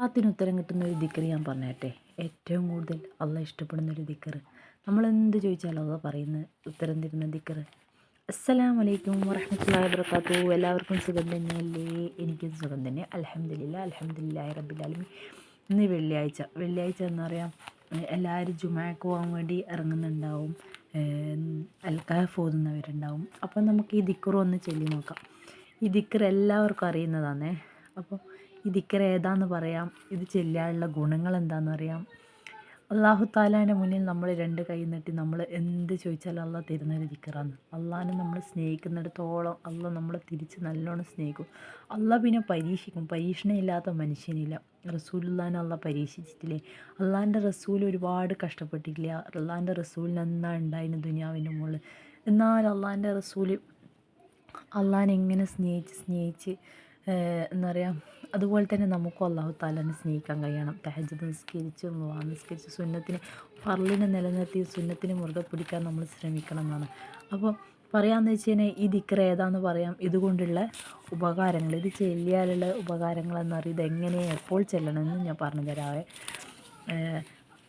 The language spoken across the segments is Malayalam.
അതിന് ഉത്തരം കിട്ടുന്ന ഒരു ദിക്കർ ഞാൻ പറഞ്ഞേട്ടെ ഏറ്റവും കൂടുതൽ അള്ള ഇഷ്ടപ്പെടുന്ന ഒരു ദിക്കർ നമ്മൾ എന്ത് ചോദിച്ചാലും അള്ള പറയുന്ന ഉത്തരം തരുന്ന ദിക്കർ അസ്സലാം വലൈക്കും വറഹമത്തല്ലാ വർക്കാത്തു എല്ലാവർക്കും സുഖം തന്നെയല്ലേ? എനിക്കും സുഖം തന്നെ. അലഹമില്ല അലഹമില്ല റബിലാലും ഇന്ന് വെള്ളിയാഴ്ച. വെള്ളിയാഴ്ച എന്ന് പറയാം എല്ലാവരും ജുമാക്ക് പോകാൻ വേണ്ടി ഇറങ്ങുന്നുണ്ടാവും. അൽക്കാഫ് ഓതുന്നവരുണ്ടാവും. അപ്പം നമുക്ക് ഈ ദിക്കർ ഒന്ന് ചൊല്ലി നോക്കാം. ഈ ദിക്കർ എല്ലാവർക്കും അറിയുന്നതാണേ. അപ്പോൾ ഈ ദിക്കർ ഏതാന്ന് പറയാം. ഇത് ചെല്ലാനുള്ള ഗുണങ്ങൾ എന്താണെന്ന് അറിയാം. അള്ളാഹു താലാന്റെ മുന്നിൽ നമ്മൾ രണ്ട് കൈ നീട്ടി നമ്മൾ എന്ത് ചോദിച്ചാലും അള്ളാഹ് തരുന്നൊരു ദിക്കറാന്ന് അള്ളാഹിനെ നമ്മൾ സ്നേഹിക്കുന്നിടത്തോളം അള്ളാഹ് നമ്മളെ തിരിച്ച് നല്ലോണം സ്നേഹിക്കും. അള്ളാഹ് പിന്നെ പരീക്ഷിക്കും. പരീക്ഷണമില്ലാത്ത മനുഷ്യനില്ല. റസൂലുള്ളാനെ അള്ളാഹ് പരീക്ഷിച്ചിട്ടില്ലേ? അള്ളാഹിന്റെ റസൂൽ ഒരുപാട് കഷ്ടപ്പെട്ടിട്ടില്ല. അള്ളാഹിന്റെ റസൂലിന് എന്നാ ഉണ്ടായിരുന്നു ദുനിയാവിന്റെ മുകളിൽ എന്നാൽ അള്ളാഹിന്റെ റസൂൽ അള്ളാഹിനെ എങ്ങനെ സ്നേഹിച്ച് സ്നേഹിച്ച് എന്താ പറയുക അതുപോലെ തന്നെ നമുക്കും അള്ളാഹു താലാനെ സ്നേഹിക്കാൻ കഴിയണം. തഹജ് നിസ്കരിച്ച് നിസ്കരിച്ച് സുന്നത്തിന് ഫർളിനെ നിലനിർത്തി സുന്നത്തിന് മുറുകെ പിടിക്കാൻ നമ്മൾ ശ്രമിക്കണം എന്നാണ് അപ്പോൾ പറയാമെന്ന് വെച്ച് കഴിഞ്ഞാൽ ഈ ദിക്കർ ഏതാന്ന് പറയാം. ഇതുകൊണ്ടുള്ള ഉപകാരങ്ങൾ ഇത് ചെല്ലിയാലുള്ള ഉപകാരങ്ങൾ എന്നറിയാം ഇതെങ്ങനെ എപ്പോൾ ചെല്ലണമെന്ന് ഞാൻ പറഞ്ഞു തരാവേ.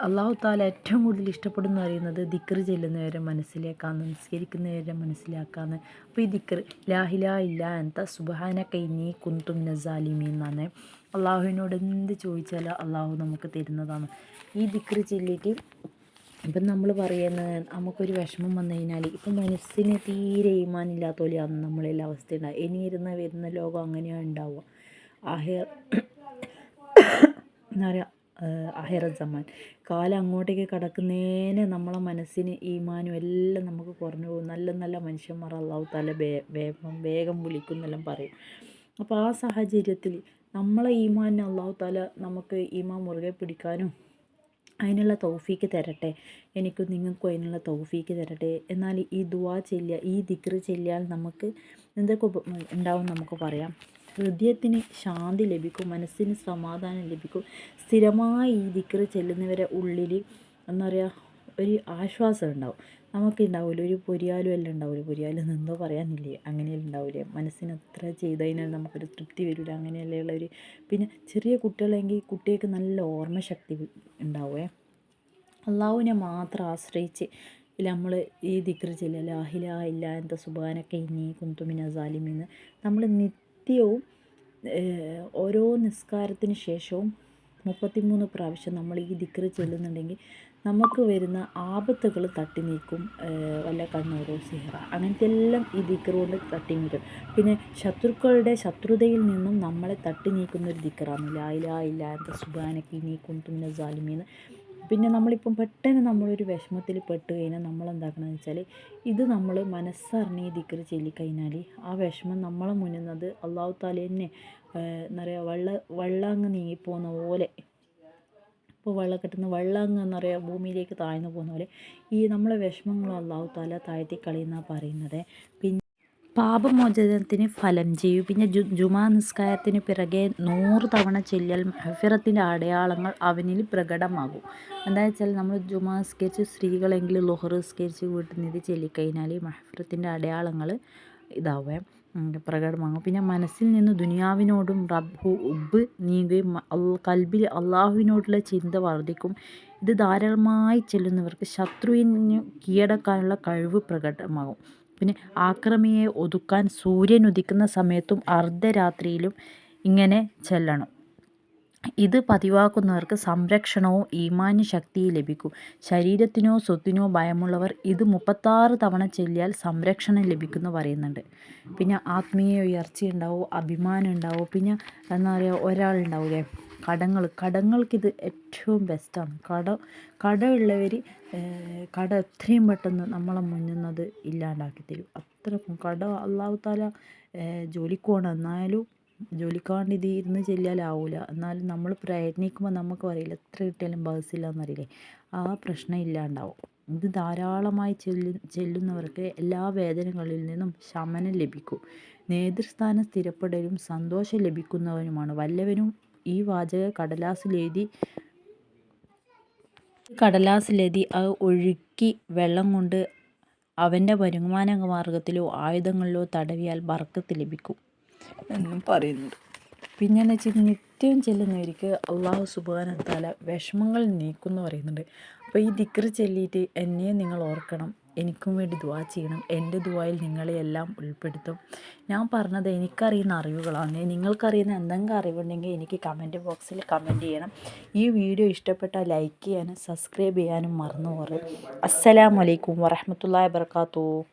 അള്ളാഹു താല ഏറ്റവും കൂടുതൽ ഇഷ്ടപ്പെടുന്ന പറയുന്നത് ദിക്കർ ചെല്ലുന്നവരെ മനസ്സിലാക്കാമെന്ന് നിസ്കരിക്കുന്നവരെ മനസ്സിലാക്കാന്ന്. അപ്പോൾ ഈ ദിക്കർ ലാഹില ഇല്ല എന്ത സുബഹാന കൈനി കുന്തും നസാലിമി എന്നാണ്. അള്ളാഹുവിനോട് എന്ത് ചോദിച്ചാലും അള്ളാഹു നമുക്ക് തരുന്നതാണ്. ഈ ദിക്കർ ചൊല്ലിയിട്ട് ഇപ്പം നമ്മൾ പറയുന്നത് നമുക്കൊരു വിഷമം വന്നു കഴിഞ്ഞാൽ ഇപ്പം മനസ്സിന് തീരെ ഈമാനില്ലാത്ത പോലെയാണ് നമ്മളെല്ലാം അവസ്ഥ ഉണ്ടാവുക ഇനി ഇരുന്ന് വരുന്ന ലോകം അങ്ങനെയാണ് ഉണ്ടാവുക. ആഹ് എന്താ പറയുക ആഹിറ സമാൻ കാലം അങ്ങോട്ടേക്ക് കടക്കുന്നേനെ നമ്മളെ മനസ്സിന് ഈമാനും എല്ലാം നമുക്ക് കുറഞ്ഞു പോകും. നല്ല നല്ല മനുഷ്യന്മാർ അള്ളാഹു താല വേഗം വേഗം വിളിക്കും എന്നെല്ലാം പറയും. അപ്പോൾ ആ സാഹചര്യത്തിൽ നമ്മളെ ഈമാനെ അള്ളാഹു താല നമുക്ക് ഈമാൻ മുറുകെ പിടിക്കാനും അതിനുള്ള തൗഫീക്ക് തരട്ടെ. എനിക്കും നിങ്ങൾക്കും അതിനുള്ള തൗഫീക്ക് തരട്ടെ. എന്നാൽ ഈ ദുവാ ചെല്ലുക ഈ ദിക്ർ ചെല്ലിയാൽ നമുക്ക് എന്തൊക്കെ ഉണ്ടാവും നമുക്ക് പറയാം. ഹൃദയത്തിന് ശാന്തി ലഭിക്കും മനസ്സിന് സമാധാനം ലഭിക്കും. സ്ഥിരമായി ഈ ദിക്ർ ചെല്ലുന്നവരെ ഉള്ളിൽ എന്താ പറയുക ഒരു ആശ്വാസം ഉണ്ടാവും. നമുക്കുണ്ടാവില്ല ഒരു പൊരിയാലും എല്ലാം ഉണ്ടാവില്ല പൊരിയാലും എന്തോ പറയാനില്ലേ അങ്ങനെയെല്ലാം ഉണ്ടാവില്ലേ മനസ്സിന് അത്ര ചെയ്തതിനാൽ നമുക്കൊരു തൃപ്തി വരില്ല അങ്ങനെയല്ലേ ഒരു പിന്നെ ചെറിയ കുട്ടികളെങ്കിൽ കുട്ടികൾക്ക് നല്ല ഓർമ്മശക്തി ഉണ്ടാവുമേ അള്ളാഹുവിനെ മാത്രം ആശ്രയിച്ച് നമ്മൾ ഈ ദിക്ർ ചെല്ലുക ലാഹില ഇല്ല എന്താ സുബാനൊക്കെ ഇനി കുന്തുമിന സാലിമിന്ന് നമ്മൾ നിത്യവും ഓരോ നിസ്കാരത്തിന് ശേഷവും മുപ്പത്തിമൂന്ന് പ്രാവശ്യം നമ്മൾ ഈ ദിക്ർ ചെല്ലുന്നുണ്ടെങ്കിൽ നമുക്ക് വരുന്ന ആപത്തുകൾ തട്ടി നീക്കും വല്ല കണ്ണൂരോ സിഹറ അങ്ങനത്തെ എല്ലാം ഈ ദിക്ർ കൊണ്ട് തട്ടി നീക്കും. പിന്നെ ശത്രുക്കളുടെ ശത്രുതയിൽ നിന്നും നമ്മളെ തട്ടി നീക്കുന്ന ഒരു ദിക്റാണ്. ലായില ഇലാ ഇല്ല എന്താ സുബാനക്ക് നീ കുന്തുമിന സാലിമീന്ന് പിന്നെ നമ്മളിപ്പം പെട്ടെന്ന് നമ്മളൊരു വിഷമത്തിൽ പെട്ട് കഴിഞ്ഞാൽ നമ്മൾ എന്താക്കണമെന്ന് വെച്ചാൽ ഇത് നമ്മൾ മനസ്സറിഞ്ഞ് ദിക്കർ ചൊല്ലിക്കഴിഞ്ഞാൽ ആ വിഷമം നമ്മളെ മുന്നുന്നത് നിന്നത് അള്ളാഹു താല തന്നെ എന്താ പറയുക വെള്ള വെള്ളാങ്ങ് നീങ്ങിപ്പോകുന്ന പോലെ ഇപ്പോൾ വെള്ളം കിട്ടുന്ന വെള്ളം എന്ന് പറയുക ഭൂമിയിലേക്ക് താഴ്ന്നു പോകുന്ന പോലെ ഈ നമ്മളെ വിഷമങ്ങളും അള്ളാഹു താല താഴ്ത്തി കളിയെന്നാണ് പറയുന്നത്. പിന്നെ പാപമോചനത്തിന് ഫലം ചെയ്യും. പിന്നെ ജു ജുമാ നിസ്കാരത്തിന് പിറകെ നൂറ് തവണ ചെല്ലിയാൽ മഹഫിറത്തിന്റെ അടയാളങ്ങൾ അവനിൽ പ്രകടമാകും. എന്താ വെച്ചാൽ നമ്മൾ ജുമാ നിസ്കരിച്ച് സ്ത്രീകളെങ്കിലും ലുഹർ നിസ്കരിച്ച് വീട്ടിൽ നിന്ന് ചെല്ലിക്കഴിഞ്ഞാൽ മഹഫിറത്തിന്റെ അടയാളങ്ങൾ ഇതാവേ പ്രകടമാകും. പിന്നെ മനസ്സിൽ നിന്ന് ദുനിയാവിനോടും റബ്ബു ഉബ് നീങ്ങുകയും കൽബിൽ അള്ളാഹുവിനോടുള്ള ചിന്ത വർദ്ധിക്കും. ഇത് ധാരാളമായി ചെല്ലുന്നവർക്ക് ശത്രുവിന് കീഴടക്കാനുള്ള കഴിവ് പ്രകടമാകും. പിന്നെ ആക്രമിയെ ഒതുക്കാൻ സൂര്യൻ ഉദിക്കുന്ന സമയത്തും അർദ്ധരാത്രിയിലും ഇങ്ങനെ ചെല്ലണം. ഇത് പതിവാക്കുന്നവർക്ക് സംരക്ഷണവും ഈമാന്യ ശക്തിയും ലഭിക്കും. ശരീരത്തിനോ സ്വത്തിനോ ഭയമുള്ളവർ ഇത് മുപ്പത്താറ് തവണ ചെല്ലിയാൽ സംരക്ഷണം ലഭിക്കുമെന്ന് പറയുന്നുണ്ട്. പിന്നെ ആത്മീയ ഉയർച്ച ഉണ്ടാവും അഭിമാനം ഉണ്ടാവും? പിന്നെ എന്താ പറയുക? ഒരാളുണ്ടാവില്ലേ കടങ്ങൾ കടങ്ങൾക്കിത് ഏറ്റവും ബെസ്റ്റാണ് കട കടമുള്ളവർ കട എത്രയും പെട്ടെന്ന് നമ്മളെ മുന്നിൽ ഇല്ലാണ്ടാക്കി തരും. അത്രക്കും കട അള്ളാഹു താല ജോലിക്ക് പോകണം എന്നാലും ജോലിക്കാണ്ട് ഇത് ഇരുന്ന് ചെല്ലാലാവില്ല എന്നാലും നമ്മൾ പ്രയത്നിക്കുമ്പോൾ നമുക്ക് അറിയില്ല എത്ര കിട്ടിയാലും ബസ്സില്ല എന്നറിയില്ലേ ആ പ്രശ്നം ഇല്ലാണ്ടാവും. ഇത് ധാരാളമായി ചെല്ലു ചെല്ലുന്നവർക്ക് എല്ലാ വേദനകളിൽ നിന്നും ശമനം ലഭിക്കും. നേതൃസ്ഥാനം സ്ഥിരപ്പെടലും സന്തോഷം ലഭിക്കുന്നവനുമാണ്. വല്ലവനും ഈ വാചക കടലാസിലെഴുതി കടലാസിലെഴുതി അത് ഒഴുക്കി വെള്ളം കൊണ്ട് അവന്റെ വരുമാന മാർഗത്തിലോ ആയുധങ്ങളിലോ തടവിയാൽ ബർക്കത്ത് ലഭിക്കും. എന്നും പറയുന്നുണ്ട്. പിന്നെയെന്ന് വെച്ചാൽ നിത്യവും ചെല്ലുന്നവർക്ക് അള്ളാഹു സുബാനത്താല വിഷമങ്ങൾ നീക്കുമെന്ന് പറയുന്നുണ്ട്. അപ്പോൾ ഈ ദിക്ർ ചെല്ലിയിട്ട് എന്നെയും നിങ്ങൾ ഓർക്കണം. എനിക്കും വേണ്ടി ദുവാ ചെയ്യണം. എന്റെ ദുവായിൽ നിങ്ങളെ എല്ലാം ഉൾപ്പെടുത്തും. ഞാൻ പറഞ്ഞത് എനിക്കറിയുന്ന അറിവുകളാണ്. നിങ്ങൾക്കറിയുന്ന എന്തെങ്കിലും അറിവുണ്ടെങ്കിൽ എനിക്ക് കമന്റ് ബോക്സിൽ കമന്റ് ചെയ്യണം. ഈ വീഡിയോ ഇഷ്ടപ്പെട്ടാൽ ലൈക്ക് ചെയ്യാനും സബ്സ്ക്രൈബ് ചെയ്യാനും മറന്നു പോകരുത്. അസ്സലാമലൈക്കും വറഹമത്തല്ലാ വാബർക്കാത്തു